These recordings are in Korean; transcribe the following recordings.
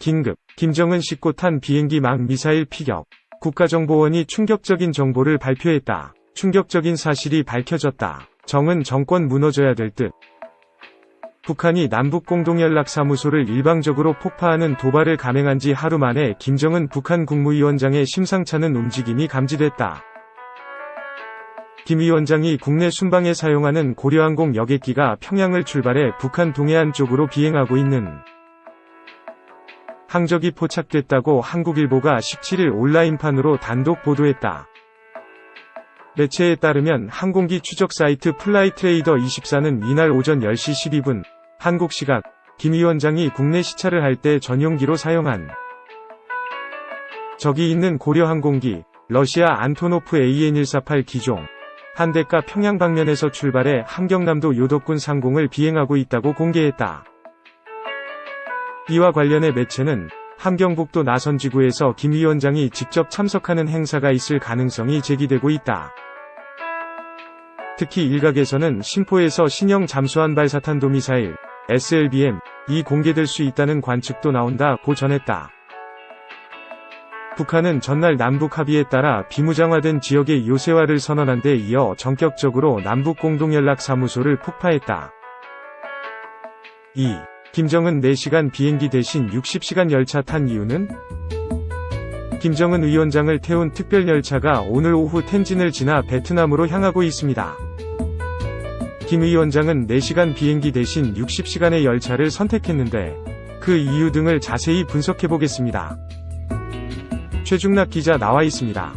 긴급, 김정은 싣고 탄 비행기 막 미사일 피격. 국가정보원이 충격적인 정보를 발표했다. 충격적인 사실이 밝혀졌다. 정은 정권 무너져야 될 듯. 북한이 남북공동연락사무소를 일방적으로 폭파하는 도발을 감행한 지 하루 만에 김정은 북한 국무위원장의 심상찮은 움직임이 감지됐다. 김 위원장이 국내 순방에 사용하는 고려항공 여객기가 평양을 출발해 북한 동해안 쪽으로 비행하고 있는 항적이 포착됐다고 한국일보가 17일 온라인판으로 단독 보도했다. 매체에 따르면 항공기 추적 사이트 플라이트레이더 24는 이날 오전 10시 12분 한국 시각 김 위원장이 국내 시차를 할때 전용기로 사용한 적이 있는 고려 항공기 러시아 안토노프 AN148 기종 한 대가 평양 방면에서 출발해 함경남도 요덕군 상공을 비행하고 있다고 공개했다. 이와 관련해 매체는 함경북도 나선지구에서 김 위원장이 직접 참석하는 행사가 있을 가능성이 제기되고 있다. 특히 일각에서는 신포에서 신형 잠수함 발사탄도 미사일 SLBM이 공개될 수 있다는 관측도 나온다고 전했다. 북한은 전날 남북 합의에 따라 비무장화된 지역의 요새화를 선언한 데 이어 전격적으로 남북 공동연락사무소를 폭파했다. 2. 김정은 4시간 비행기 대신 60시간 열차 탄 이유는? 김정은 위원장을 태운 특별 열차가 오늘 오후 텐진을 지나 베트남으로 향하고 있습니다. 김 위원장은 4시간 비행기 대신 60시간의 열차를 선택했는데 그 이유 등을 자세히 분석해 보겠습니다. 최중락 기자 나와 있습니다.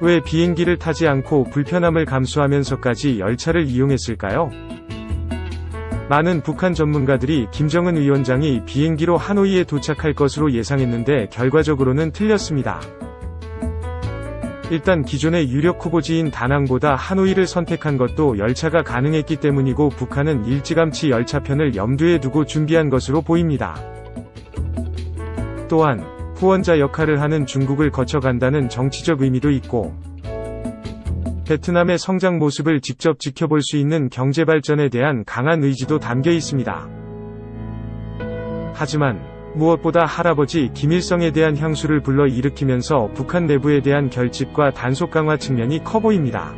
왜 비행기를 타지 않고 불편함을 감수하면서까지 열차를 이용했을까요? 많은 북한 전문가들이 김정은 위원장이 비행기로 하노이에 도착할 것으로 예상했는데 결과적으로는 틀렸습니다. 일단 기존의 유력 후보지인 다낭보다 하노이를 선택한 것도 열차가 가능했기 때문이고 북한은 일찌감치 열차편을 염두에 두고 준비한 것으로 보입니다. 또한 후원자 역할을 하는 중국을 거쳐간다는 정치적 의미도 있고 베트남의 성장 모습을 직접 지켜볼 수 있는 경제 발전에 대한 강한 의지도 담겨 있습니다. 하지만 무엇보다 할아버지 김일성에 대한 향수를 불러 일으키면서 북한 내부에 대한 결집과 단속 강화 측면이 커 보입니다.